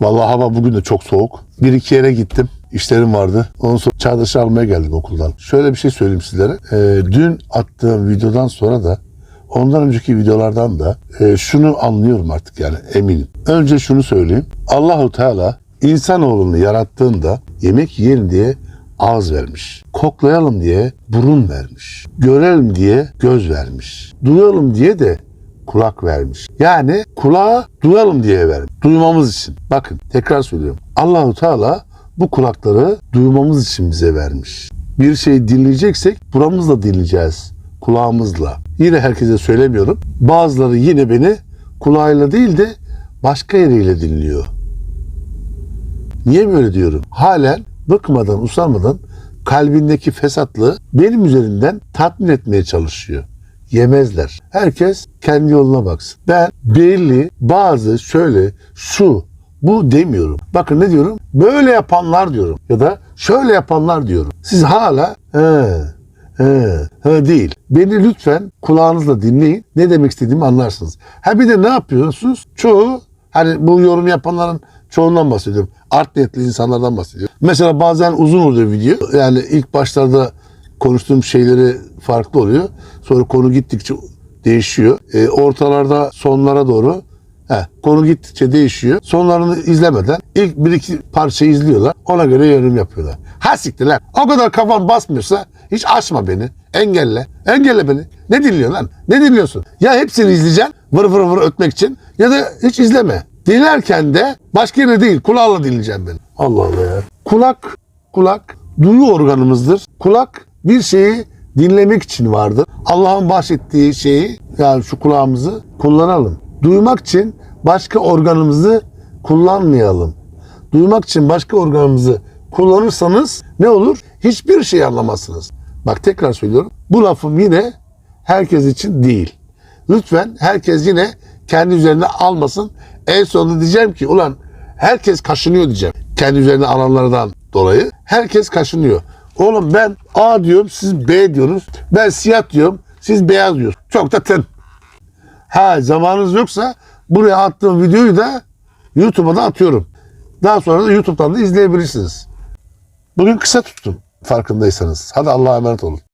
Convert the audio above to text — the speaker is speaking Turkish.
Vallahi hava bugün de çok soğuk. Bir iki yere gittim. İşlerim vardı. Ondan sonra çağdaşı almaya geldim okuldan. Şöyle bir şey söyleyeyim sizlere. Ee, dün attığım videodan sonra da ondan önceki videolardan da e, şunu anlıyorum artık yani eminim. Önce şunu söyleyeyim. Allahu Teala insanoğlunu yarattığında yemek yiyelim diye ağız vermiş. Koklayalım diye burun vermiş. Görelim diye göz vermiş. Duyalım diye de kulak vermiş. Yani kulağı duyalım diye vermiş. Duymamız için. Bakın tekrar söylüyorum. Allahu Teala bu kulakları duymamız için bize vermiş. Bir şeyi dinleyeceksek buramızla dinleyeceğiz. Kulağımızla. Yine herkese söylemiyorum. Bazıları yine beni kulağıyla değil de başka yeriyle dinliyor. Niye böyle diyorum? Halen bıkmadan, usanmadan kalbindeki fesatlığı benim üzerinden tatmin etmeye çalışıyor. Yemezler. Herkes kendi yoluna baksın. Ben belli bazı şöyle şu bu demiyorum. Bakın ne diyorum? Böyle yapanlar diyorum. Ya da şöyle yapanlar diyorum. Siz hala he, he, he değil. Beni lütfen kulağınızla dinleyin. Ne demek istediğimi anlarsınız. Ha bir de ne yapıyorsunuz? Çoğu hani bu yorum yapanların çoğundan bahsediyorum. Art niyetli insanlardan bahsediyorum. Mesela bazen uzun oluyor video. Yani ilk başlarda konuştuğum şeyleri farklı oluyor. Sonra konu gittikçe değişiyor. E, ortalarda sonlara doğru he, konu gittikçe değişiyor. Sonlarını izlemeden ilk bir iki parçayı izliyorlar. Ona göre yorum yapıyorlar. Ha siktir lan. O kadar kafam basmıyorsa hiç açma beni. Engelle. Engelle beni. Ne dinliyorsun lan? Ne dinliyorsun? Ya hepsini izleyeceksin vır vır vır ötmek için ya da hiç izleme. Dinlerken de başka yere değil kulağla dinleyeceğim beni. Allah Allah ya. Kulak, kulak duyu organımızdır. Kulak bir şeyi dinlemek için vardır. Allah'ın bahşettiği şeyi yani şu kulağımızı kullanalım. Duymak için başka organımızı kullanmayalım. Duymak için başka organımızı kullanırsanız ne olur? Hiçbir şey anlamazsınız. Bak tekrar söylüyorum. Bu lafım yine herkes için değil. Lütfen herkes yine kendi üzerine almasın. En sonunda diyeceğim ki ulan herkes kaşınıyor diyeceğim. Kendi üzerine alanlardan dolayı. Herkes kaşınıyor. Oğlum ben A diyorum siz B diyorsunuz. Ben siyah diyorum siz beyaz diyorsunuz. Çok da tın. Ha zamanınız yoksa buraya attığım videoyu da YouTube'a da atıyorum. Daha sonra da YouTube'dan da izleyebilirsiniz. Bugün kısa tuttum farkındaysanız. Hadi Allah'a emanet olun.